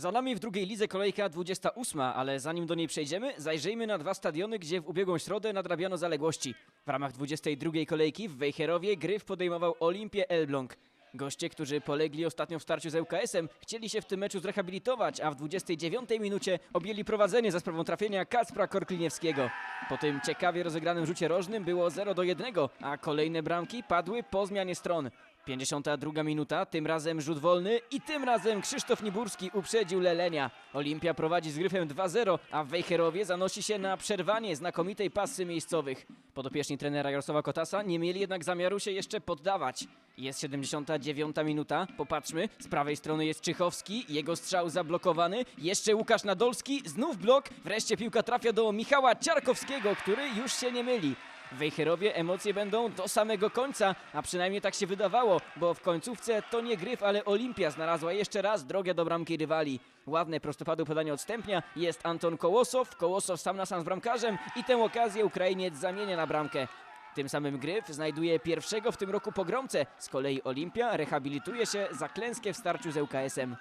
Za nami w drugiej lidze kolejka 28, ale zanim do niej przejdziemy, zajrzyjmy na dwa stadiony, gdzie w ubiegłą środę nadrabiano zaległości. W ramach 22 kolejki w Wejherowie Gryf podejmował Olimpię Elbląg. Goście, którzy polegli ostatnio w starciu z ŁKS-em, chcieli się w tym meczu zrehabilitować, a w 29 minucie objęli prowadzenie za sprawą trafienia Kacpra Korkliniewskiego. Po tym ciekawie rozegranym rzucie rożnym było 0 do 1, a kolejne bramki padły po zmianie stron. 52 minuta, tym razem rzut wolny i tym razem Krzysztof Niburski uprzedził Lelenia. Olimpia prowadzi z gryfem 2-0, a Wejherowie zanosi się na przerwanie znakomitej pasy miejscowych. Podopieczni trenera Jarosława Kotasa nie mieli jednak zamiaru się jeszcze poddawać. Jest 79 minuta, popatrzmy, z prawej strony jest Czychowski, jego strzał zablokowany, jeszcze Łukasz Nadolski, znów blok, wreszcie piłka trafia do Michała Ciarkowskiego, który już się nie myli. W Wejherowie emocje będą do samego końca, a przynajmniej tak się wydawało, bo w końcówce to nie gryf, ale Olimpia znalazła jeszcze raz drogę do bramki rywali. Ładne prostopadłe podanie odstępnia, jest Anton Kołosow, Kołosow sam na sam z bramkarzem i tę okazję Ukrainiec zamienia na bramkę. Tym samym Gryf znajduje pierwszego w tym roku pogromcę, z kolei Olimpia rehabilituje się za klęskę w starciu z ŁKS-em.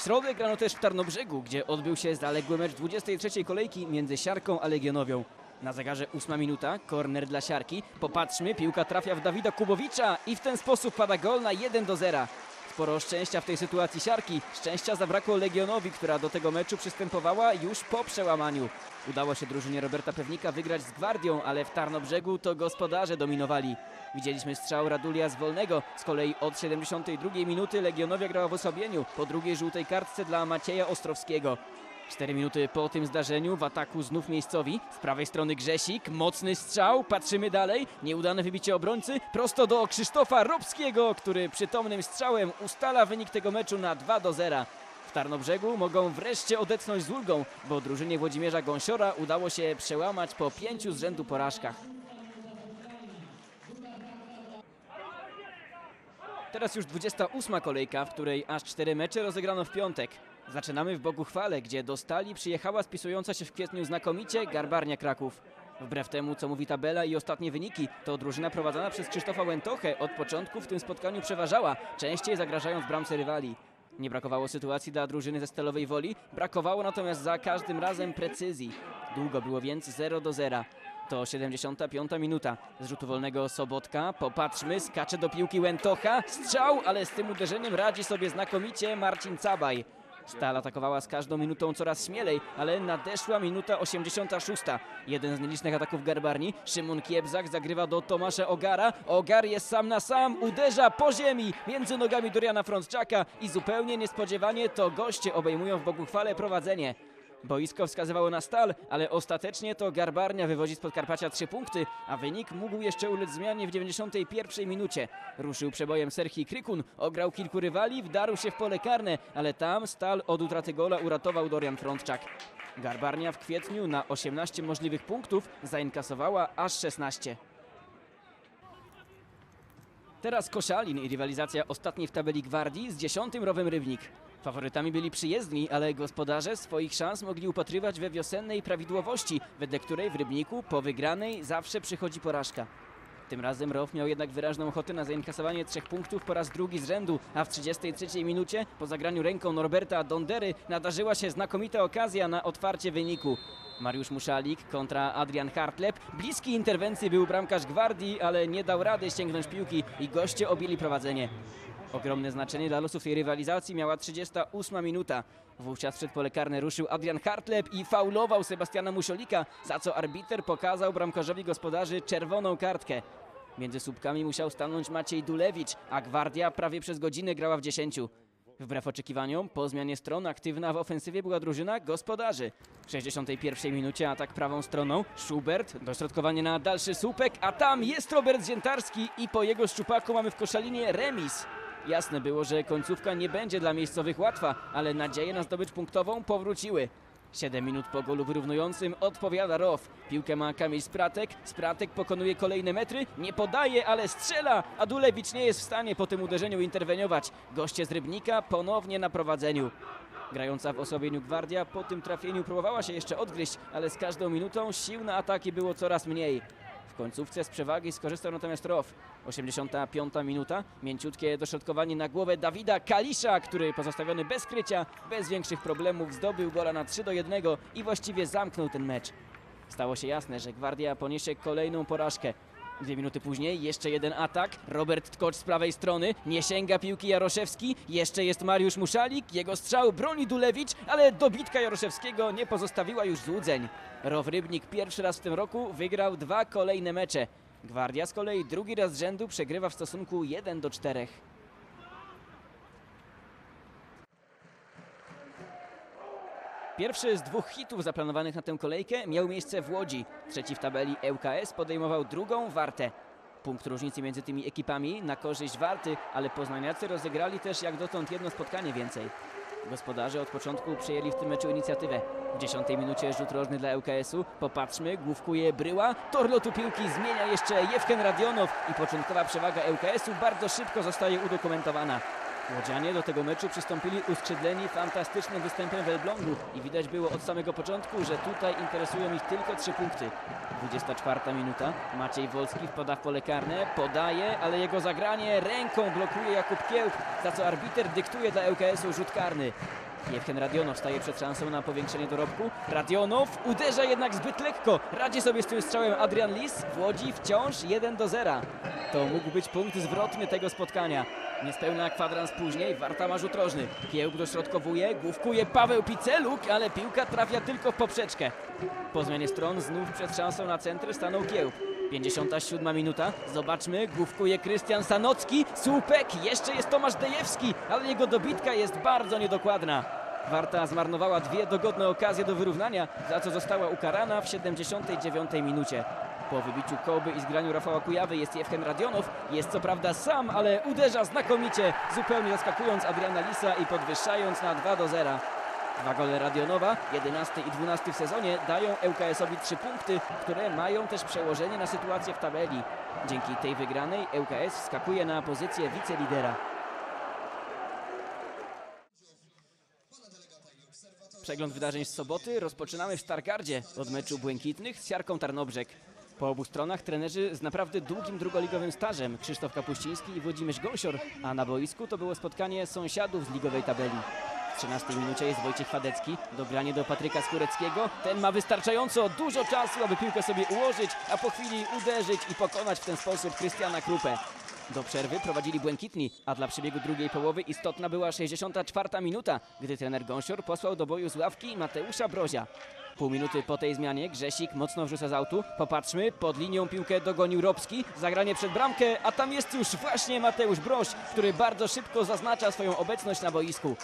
W środę grano też w Tarnobrzegu, gdzie odbył się zaległy mecz 23 kolejki między Siarką a Legionowią. Na zegarze ósma minuta, korner dla Siarki. Popatrzmy, piłka trafia w Dawida Kubowicza i w ten sposób pada gol na 1 do 0. Sporo szczęścia w tej sytuacji Siarki. Szczęścia zabrakło Legionowi, która do tego meczu przystępowała już po przełamaniu. Udało się drużynie Roberta Pewnika wygrać z Gwardią, ale w Tarnobrzegu to gospodarze dominowali. Widzieliśmy strzał Radulia z wolnego. Z kolei od 72 minuty Legionowia grała w osłabieniu po drugiej żółtej kartce dla Macieja Ostrowskiego. Cztery minuty po tym zdarzeniu w ataku znów miejscowi. Z prawej strony Grzesik, mocny strzał, patrzymy dalej. Nieudane wybicie obrońcy prosto do Krzysztofa Robskiego, który przytomnym strzałem ustala wynik tego meczu na 2 do 0. W Tarnobrzegu mogą wreszcie odetchnąć z ulgą, bo drużynie Włodzimierza Gąsiora udało się przełamać po pięciu z rzędu porażkach. Teraz już 28 kolejka, w której aż cztery mecze rozegrano w piątek. Zaczynamy w Boguchwale, gdzie do Stali przyjechała spisująca się w kwietniu znakomicie Garbarnia Kraków. Wbrew temu, co mówi tabela i ostatnie wyniki, to drużyna prowadzona przez Krzysztofa Łętochę od początku w tym spotkaniu przeważała, częściej zagrażając bramce rywali. Nie brakowało sytuacji dla drużyny ze Stalowej Woli, brakowało natomiast za każdym razem precyzji. Długo było więc 0 do 0. To 75 minuta. Z rzutu wolnego Sobotka. Popatrzmy, skacze do piłki Łętocha. Strzał, ale z tym uderzeniem radzi sobie znakomicie Marcin Cabaj. Stal atakowała z każdą minutą coraz śmielej, ale nadeszła minuta 86. Jeden z nielicznych ataków Garbarni. Szymon Kiebzak zagrywa do Tomasza Ogara. Ogar jest sam na sam, uderza po ziemi między nogami Doriana Frądczaka i zupełnie niespodziewanie to goście obejmują w Boguchwale prowadzenie. Boisko wskazywało na stal, ale ostatecznie to Garbarnia wywodzi z Podkarpacia trzy punkty, a wynik mógł jeszcze ulec zmianie w 91 minucie. Ruszył przebojem Serhii Krykun, ograł kilku rywali, wdarł się w pole karne, ale tam stal od utraty gola uratował Dorian Frądczak. Garbarnia w kwietniu na 18 możliwych punktów zainkasowała aż 16. Teraz Koszalin i rywalizacja ostatniej w tabeli Gwardii z dziesiątym Rowem Rybnik. Faworytami byli przyjezdni, ale gospodarze swoich szans mogli upatrywać we wiosennej prawidłowości, wedle której w Rybniku po wygranej zawsze przychodzi porażka. Tym razem Row miał jednak wyraźną ochotę na zainkasowanie trzech punktów po raz drugi z rzędu, a w 33 minucie po zagraniu ręką Norberta Dondery nadarzyła się znakomita okazja na otwarcie wyniku. Mariusz Muszalik kontra Adrian Hartleb. Bliski interwencji był bramkarz Gwardii, ale nie dał rady sięgnąć piłki i goście objęli prowadzenie. Ogromne znaczenie dla losów tej rywalizacji miała 38 minuta. Wówczas przed pole karne ruszył Adrian Hartleb i faulował Sebastiana Musiolika, za co arbiter pokazał bramkarzowi gospodarzy czerwoną kartkę. Między słupkami musiał stanąć Maciej Dulewicz, a Gwardia prawie przez godzinę grała w 10. Wbrew oczekiwaniom, po zmianie stron aktywna w ofensywie była drużyna gospodarzy. W 61 minucie atak prawą stroną, Schubert, dośrodkowanie na dalszy słupek, a tam jest Robert Ziętarski i po jego szczupaku mamy w koszalinie remis. Jasne było, że końcówka nie będzie dla miejscowych łatwa, ale nadzieje na zdobycz punktową powróciły. 7 minut po golu wyrównującym odpowiada Row. Piłkę ma Kamil Spratek. Spratek pokonuje kolejne metry, nie podaje, ale strzela, a Dulewicz nie jest w stanie po tym uderzeniu interweniować. Goście z Rybnika ponownie na prowadzeniu. Grająca w osłabieniu Gwardia po tym trafieniu próbowała się jeszcze odgryźć, ale z każdą minutą sił na ataki było coraz mniej. W końcówce z przewagi skorzystał natomiast Row. 85 minuta, mięciutkie dośrodkowanie na głowę Dawida Kalisza, który pozostawiony bez krycia, bez większych problemów zdobył gola na 3 do 1 i właściwie zamknął ten mecz. Stało się jasne, że Gwardia poniesie kolejną porażkę. Dwie minuty później jeszcze jeden atak. Robert Tkocz z prawej strony. Nie sięga piłki Jaroszewski. Jeszcze jest Mariusz Muszalik. Jego strzał broni Dulewicz, ale dobitka Jaroszewskiego nie pozostawiła już złudzeń. Row Rybnik pierwszy raz w tym roku wygrał dwa kolejne mecze. Gwardia z kolei drugi raz z rzędu przegrywa w stosunku 1 do 4. Pierwszy z dwóch hitów zaplanowanych na tę kolejkę miał miejsce w Łodzi. Trzeci w tabeli ŁKS podejmował drugą Wartę. Punkt różnicy między tymi ekipami na korzyść Warty, ale poznaniacy rozegrali też jak dotąd jedno spotkanie więcej. Gospodarze od początku przejęli w tym meczu inicjatywę. W dziesiątej minucie rzut rożny dla ŁKS-u. Popatrzmy, główkuje Bryła. Tor lotu piłki zmienia jeszcze Jewken Radionow i początkowa przewaga ŁKS-u bardzo szybko zostaje udokumentowana. Łodzianie do tego meczu przystąpili uskrzydleni fantastycznym występem w Elblągu i widać było od samego początku, że tutaj interesują ich tylko trzy punkty. 24 minuta, Maciej Wolski wpada w pole karne, podaje, ale jego zagranie ręką blokuje Jakub Kiełb, za co arbiter dyktuje dla ŁKS-u rzut karny. Jewchen Radionow staje przed szansą na powiększenie dorobku. Radionow uderza jednak zbyt lekko. Radzi sobie z tym strzałem Adrian Lis. W Łodzi wciąż 1 do 0. To mógł być punkt zwrotny tego spotkania. Niespełna kwadrans później Warta ma rzut rożny. Dośrodkowuje, główkuje Paweł Piceluk, ale piłka trafia tylko w poprzeczkę. Po zmianie stron znów przed szansą na centry stanął Kiełb. 57 minuta, zobaczmy, główkuje Krystian Sanocki, słupek, jeszcze jest Tomasz Dejewski, ale jego dobitka jest bardzo niedokładna. Warta zmarnowała dwie dogodne okazje do wyrównania, za co została ukarana w 79 minucie. Po wybiciu kołby i zgraniu Rafała Kujawy jest Jewchen Radionow, jest co prawda sam, ale uderza znakomicie, zupełnie zaskakując Adriana Lisa i podwyższając na 2 do 0. Dwa gole Radionowa, 11 i 12 w sezonie, dają ŁKS-owi trzy punkty, które mają też przełożenie na sytuację w tabeli. Dzięki tej wygranej ŁKS wskakuje na pozycję wicelidera. Przegląd wydarzeń z soboty rozpoczynamy w Stargardzie od meczu Błękitnych z Siarką Tarnobrzeg. Po obu stronach trenerzy z naprawdę długim drugoligowym stażem Krzysztof Kapuściński i Włodzimierz Gąsior, a na boisku to było spotkanie sąsiadów z ligowej tabeli. W 13 minucie jest Wojciech Fadecki, dogranie do Patryka Skóreckiego. Ten ma wystarczająco dużo czasu, aby piłkę sobie ułożyć, a po chwili uderzyć i pokonać w ten sposób Krystiana Krupę. Do przerwy prowadzili Błękitni, a dla przebiegu drugiej połowy istotna była 64 minuta, gdy trener Gąsior posłał do boju z ławki Mateusza Brozia. Pół minuty po tej zmianie Grzesik mocno wrzuca z autu. Popatrzmy, pod linią piłkę dogonił Robski, zagranie przed bramkę, a tam jest już właśnie Mateusz Broś, który bardzo szybko zaznacza swoją obecność na boisku.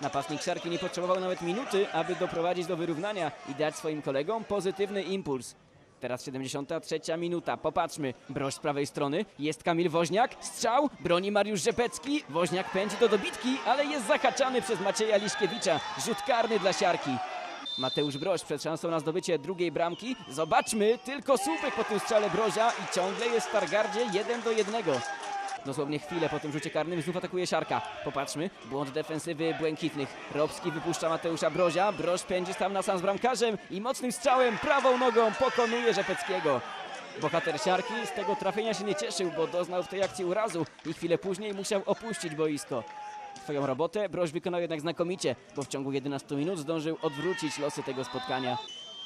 Napastnik Siarki nie potrzebował nawet minuty, aby doprowadzić do wyrównania i dać swoim kolegom pozytywny impuls. Teraz 73 minuta. Popatrzmy. Broś z prawej strony. Jest Kamil Woźniak. Strzał. Broni Mariusz Rzepecki. Woźniak pędzi do dobitki, ale jest zahaczany przez Macieja Liszkiewicza. Rzut karny dla Siarki. Mateusz Broś przed szansą na zdobycie drugiej bramki. Zobaczmy, tylko słupek po tym strzale Brozia i ciągle jest w Stargardzie 1 do 1. Dosłownie chwilę po tym rzucie karnym znów atakuje Siarka. Popatrzmy, błąd defensywy błękitnych. Robski wypuszcza Mateusza Brozia. Broż pędzi tam na sam z bramkarzem i mocnym strzałem prawą nogą pokonuje Rzepeckiego. Bohater Siarki z tego trafienia się nie cieszył, bo doznał w tej akcji urazu i chwilę później musiał opuścić boisko. Swoją robotę Broż wykonał jednak znakomicie, bo w ciągu 11 minut zdążył odwrócić losy tego spotkania.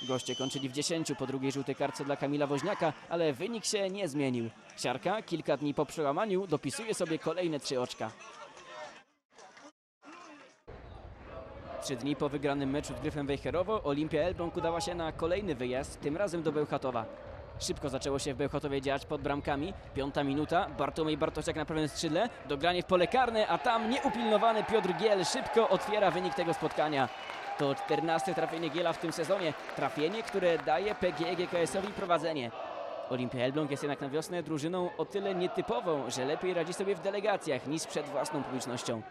Goście kończyli w 10 po drugiej żółtej kartce dla Kamila Woźniaka, ale wynik się nie zmienił. Siarka kilka dni po przełamaniu dopisuje sobie kolejne trzy oczka. Trzy dni po wygranym meczu z Gryfem Wejherowo Olimpia Elbląg udała się na kolejny wyjazd, tym razem do Bełchatowa. Szybko zaczęło się w Bełchatowie dziać pod bramkami. Piąta minuta, Bartłomiej Bartosiak na prawym skrzydle, dogranie w pole karne, a tam nieupilnowany Piotr Giel szybko otwiera wynik tego spotkania. To 14 trafienie Giela w tym sezonie, trafienie, które daje PGE GKS-owi prowadzenie. Olimpia Elbląg jest jednak na wiosnę drużyną o tyle nietypową, że lepiej radzi sobie w delegacjach niż przed własną publicznością.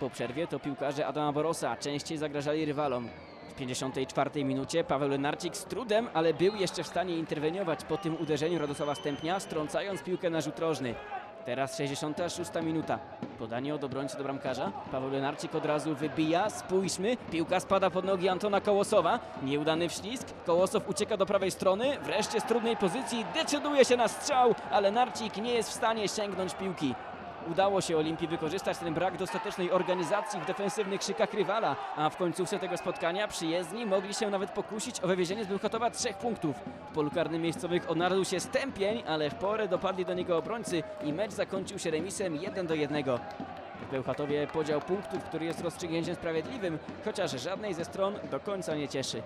Po przerwie to piłkarze Adama Borosa częściej zagrażali rywalom. W 54 minucie Paweł Lenarcik z trudem, ale był jeszcze w stanie interweniować po tym uderzeniu Radosława Stępnia, strącając piłkę na rzut rożny. Teraz 66 minuta. Podanie od obrońcy do bramkarza. Paweł Lenarczyk od razu wybija. Spójrzmy. Piłka spada pod nogi Antona Kołosowa. Nieudany wślizg. Kołosow ucieka do prawej strony. Wreszcie z trudnej pozycji decyduje się na strzał, ale Narcik nie jest w stanie sięgnąć piłki. Udało się Olimpii wykorzystać ten brak dostatecznej organizacji w defensywnych szykach rywala, a w końcówce tego spotkania przyjezdni mogli się nawet pokusić o wywiezienie z Bełchatowa trzech punktów. W polu karnym miejscowych odnalazł się Stępień, ale w porę dopadli do niego obrońcy i mecz zakończył się remisem 1 do 1. W Bełchatowie podział punktów, który jest rozstrzygnięciem sprawiedliwym, chociaż żadnej ze stron do końca nie cieszy.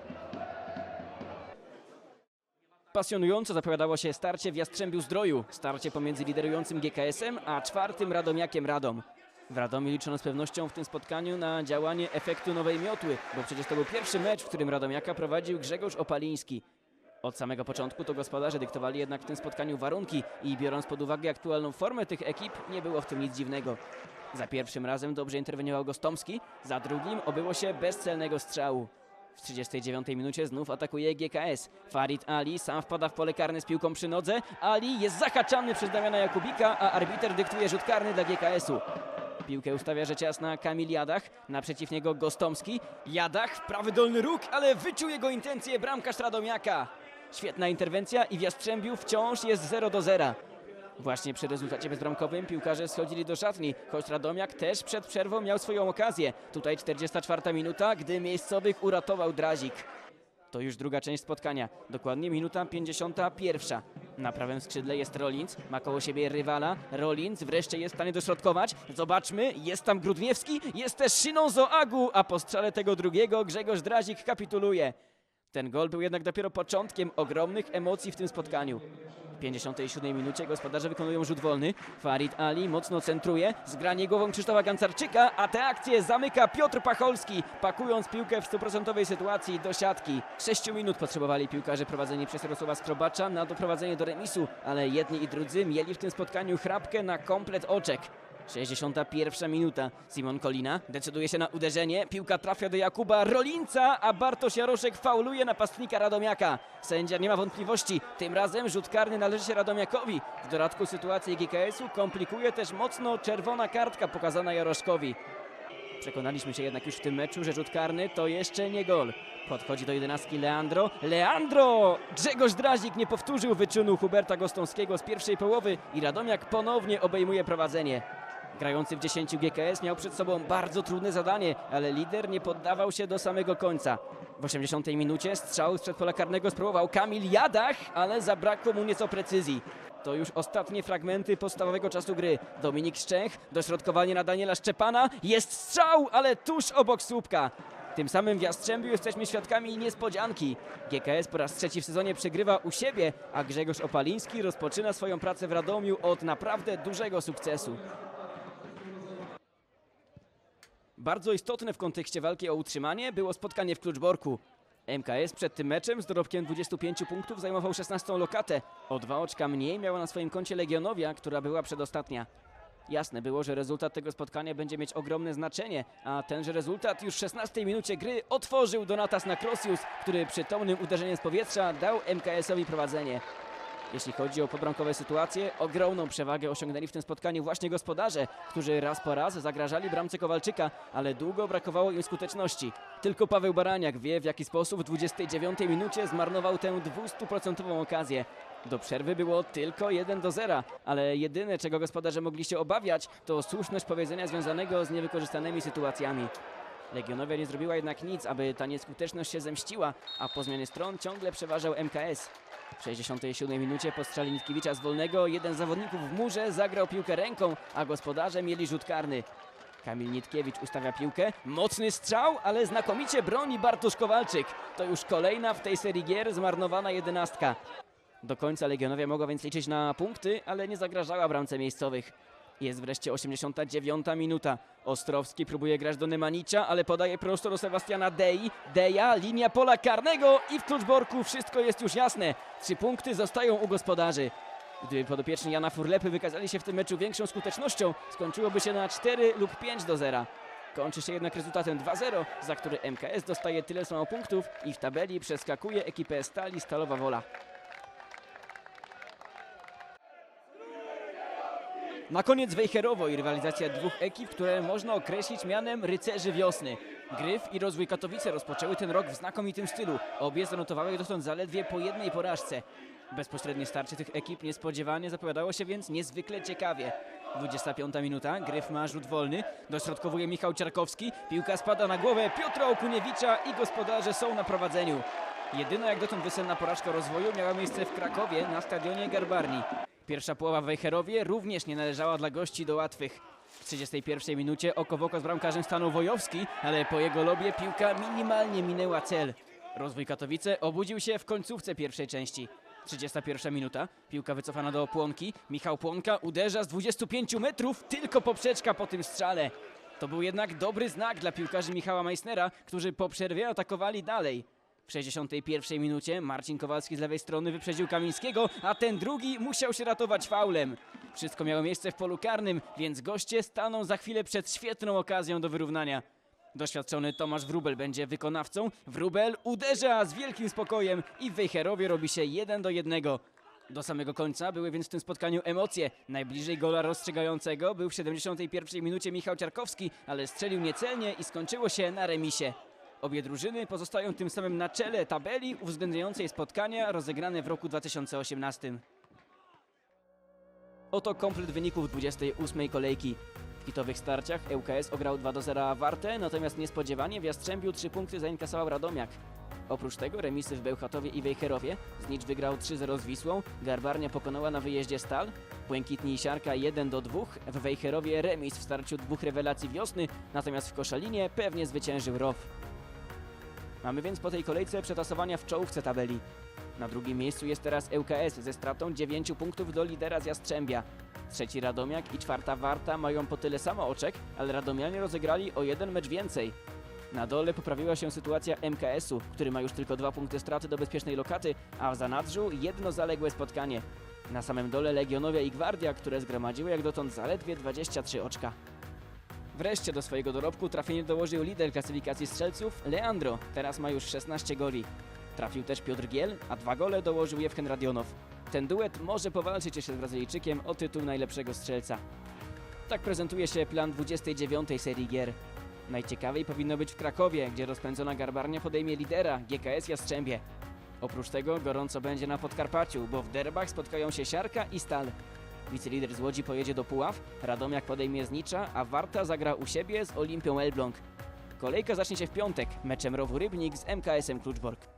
Pasjonująco zapowiadało się starcie w Jastrzębiu Zdroju. Starcie pomiędzy liderującym GKS-em a czwartym Radomiakiem Radom. W Radomiu liczono z pewnością w tym spotkaniu na działanie efektu nowej miotły, bo przecież to był pierwszy mecz, w którym Radomiaka prowadził Grzegorz Opaliński. Od samego początku to gospodarze dyktowali jednak w tym spotkaniu warunki i biorąc pod uwagę aktualną formę tych ekip, nie było w tym nic dziwnego. Za pierwszym razem dobrze interweniował Gostomski, za drugim obyło się bez celnego strzału. W 39 minucie znów atakuje GKS. Farid Ali sam wpada w pole karne z piłką przy nodze. Ali jest zahaczany przez Damiana Jakubika, a arbiter dyktuje rzut karny dla GKS-u. Piłkę ustawia rzecz jasna Kamil Jadach, naprzeciw niego Gostomski. Jadach w prawy dolny róg, ale wyczuł jego intencje bramkarz Radomiaka. Świetna interwencja i w Jastrzębiu wciąż jest 0 do 0. Właśnie przy rezultacie bezbramkowym piłkarze schodzili do szatni, choć Radomiak też przed przerwą miał swoją okazję. Tutaj 44 minuta, gdy miejscowych uratował Drazik. To już druga część spotkania, dokładnie minuta 51. Na prawym skrzydle jest Rollins, ma koło siebie rywala. Rollins wreszcie jest w stanie dośrodkować. Zobaczmy, jest tam Grudniewski, jest też Shinonzo Agu, a po strzale tego drugiego Grzegorz Drazik kapituluje. Ten gol był jednak dopiero początkiem ogromnych emocji w tym spotkaniu. W 57 minucie gospodarze wykonują rzut wolny. Farid Ali mocno centruje, zgranie głową Krzysztofa Gancarczyka, a tę akcję zamyka Piotr Pacholski, pakując piłkę w stuprocentowej sytuacji do siatki. 6 minut potrzebowali piłkarze prowadzeni przez Jarosława Skrobacza na doprowadzenie do remisu, ale jedni i drudzy mieli w tym spotkaniu chrapkę na komplet oczek. 61 minuta. Simon Kolina decyduje się na uderzenie. Piłka trafia do Jakuba Rolinca, a Bartosz Jaroszek fauluje napastnika Radomiaka. Sędzia nie ma wątpliwości. Tym razem rzut karny należy się Radomiakowi. W dodatku sytuację GKS-u komplikuje też mocno czerwona kartka pokazana Jaroszkowi. Przekonaliśmy się jednak już w tym meczu, że rzut karny to jeszcze nie gol. Podchodzi do jedenastki Leandro. Leandro! Grzegorz Drazik nie powtórzył wyczynu Huberta Gostąskiego z pierwszej połowy i Radomiak ponownie obejmuje prowadzenie. Grający w 10 GKS miał przed sobą bardzo trudne zadanie, ale lider nie poddawał się do samego końca. W 80 minucie strzał sprzed pola karnego spróbował Kamil Jadach, ale zabrakło mu nieco precyzji. To już ostatnie fragmenty podstawowego czasu gry. Dominik Szczęch, dośrodkowanie na Daniela Szczepana. Jest strzał, ale tuż obok słupka. Tym samym w Jastrzębiu jesteśmy świadkami niespodzianki. GKS po raz trzeci w sezonie przegrywa u siebie, a Grzegorz Opaliński rozpoczyna swoją pracę w Radomiu od naprawdę dużego sukcesu. Bardzo istotne w kontekście walki o utrzymanie było spotkanie w Kluczborku. MKS przed tym meczem z dorobkiem 25 punktów zajmował 16 lokatę. O dwa oczka mniej miała na swoim koncie Legionowia, która była przedostatnia. Jasne było, że rezultat tego spotkania będzie mieć ogromne znaczenie, a tenże rezultat już w 16 minucie gry otworzył Donatas Nakrosius, który przytomnym uderzeniem z powietrza dał MKS-owi prowadzenie. Jeśli chodzi o podbramkowe sytuacje, ogromną przewagę osiągnęli w tym spotkaniu właśnie gospodarze, którzy raz po raz zagrażali bramce Kowalczyka, ale długo brakowało im skuteczności. Tylko Paweł Baraniak wie, w jaki sposób w 29 minucie zmarnował tę 200% okazję. Do przerwy było tylko 1 do 0, ale jedyne, czego gospodarze mogli się obawiać, to słuszność powiedzenia związanego z niewykorzystanymi sytuacjami. Legionowia nie zrobiła jednak nic, aby ta nieskuteczność się zemściła, a po zmianie stron ciągle przeważał MKS. W 67 minucie po strzale Nitkiewicza z wolnego jeden z zawodników w murze zagrał piłkę ręką, a gospodarze mieli rzut karny. Kamil Nitkiewicz ustawia piłkę, mocny strzał, ale znakomicie broni Bartosz Kowalczyk. To już kolejna w tej serii gier zmarnowana jedenastka. Do końca Legionowia mogła więc liczyć na punkty, ale nie zagrażała bramce miejscowych. Jest wreszcie 89 minuta. Ostrowski próbuje grać do Nemanicza, ale podaje prosto do Sebastiana Dei. Deja, linia pola karnego i w Kluczborku wszystko jest już jasne. Trzy punkty zostają u gospodarzy. Gdyby podopieczni Jana Furlepy wykazali się w tym meczu większą skutecznością, skończyłoby się na 4 lub 5 do 0. Kończy się jednak rezultatem 2-0, za który MKS dostaje tyle samo punktów i w tabeli przeskakuje ekipę Stali Stalowa Wola. Na koniec Wejherowo i rywalizacja dwóch ekip, które można określić mianem rycerzy wiosny. Gryf i Rozwój Katowice rozpoczęły ten rok w znakomitym stylu. Obie zanotowały dotąd zaledwie po jednej porażce. Bezpośrednie starcie tych ekip niespodziewanie zapowiadało się więc niezwykle ciekawie. 25 minuta, Gryf ma rzut wolny, dośrodkowuje Michał Ciarkowski, piłka spada na głowę Piotra Okuniewicza i gospodarze są na prowadzeniu. Jedyna jak dotąd wiosenna porażka rozwoju miała miejsce w Krakowie na stadionie Garbarni. Pierwsza połowa w Wejherowie również nie należała dla gości do łatwych. W 31 minucie oko w oko z bramkarzem stanął Wojowski, ale po jego lobie piłka minimalnie minęła cel. Rozwój Katowice obudził się w końcówce pierwszej części. 31 minuta, piłka wycofana do Płonki. Michał Płonka uderza z 25 metrów, tylko poprzeczka po tym strzale. To był jednak dobry znak dla piłkarzy Michała Meissnera, którzy po przerwie atakowali dalej. W 61 minucie Marcin Kowalski z lewej strony wyprzedził Kamińskiego, a ten drugi musiał się ratować faulem. Wszystko miało miejsce w polu karnym, więc goście staną za chwilę przed świetną okazją do wyrównania. Doświadczony Tomasz Wrubel będzie wykonawcą. Wrubel uderza z wielkim spokojem i w Wejherowie robi się 1 do 1. Do samego końca były więc w tym spotkaniu emocje. Najbliżej gola rozstrzygającego był w 71 minucie Michał Ciarkowski, ale strzelił niecelnie i skończyło się na remisie. Obie drużyny pozostają tym samym na czele tabeli uwzględniającej spotkania rozegrane w roku 2018. Oto komplet wyników 28 kolejki. W hitowych starciach ŁKS ograł 2 do 0 Wartę, natomiast niespodziewanie w Jastrzębiu 3 punkty zainkasował Radomiak. Oprócz tego remisy w Bełchatowie i Wejherowie. Znicz wygrał 3-0 z Wisłą, Garbarnia pokonała na wyjeździe Stal, Błękitni i Siarka 1 do 2, w Wejherowie remis w starciu dwóch rewelacji wiosny, natomiast w Koszalinie pewnie zwyciężył ROW. Mamy więc po tej kolejce przetasowania w czołówce tabeli. Na drugim miejscu jest teraz ŁKS ze stratą 9 punktów do lidera z Jastrzębia. Trzeci Radomiak i czwarta Warta mają po tyle samo oczek, ale Radomianie rozegrali o jeden mecz więcej. Na dole poprawiła się sytuacja MKS-u, który ma już tylko dwa punkty straty do bezpiecznej lokaty, a w zanadrzu jedno zaległe spotkanie. Na samym dole Legionowia i Gwardia, które zgromadziły jak dotąd zaledwie 23 oczka. Wreszcie do swojego dorobku trafienie dołożył lider klasyfikacji strzelców Leandro, teraz ma już 16 goli. Trafił też Piotr Giel, a dwa gole dołożył Jewchen Radionow. Ten duet może powalczyć jeszcze z Brazylijczykiem o tytuł najlepszego strzelca. Tak prezentuje się plan 29 serii gier. Najciekawiej powinno być w Krakowie, gdzie rozpędzona garbarnia podejmie lidera GKS Jastrzębie. Oprócz tego gorąco będzie na Podkarpaciu, bo w derbach spotkają się Siarka i Stal. Wicelider z Łodzi pojedzie do Puław, Radomiak podejmie Znicza, a Warta zagra u siebie z Olimpią Elbląg. Kolejka zacznie się w piątek, meczem Rowu Rybnik z MKS-em Kluczbork.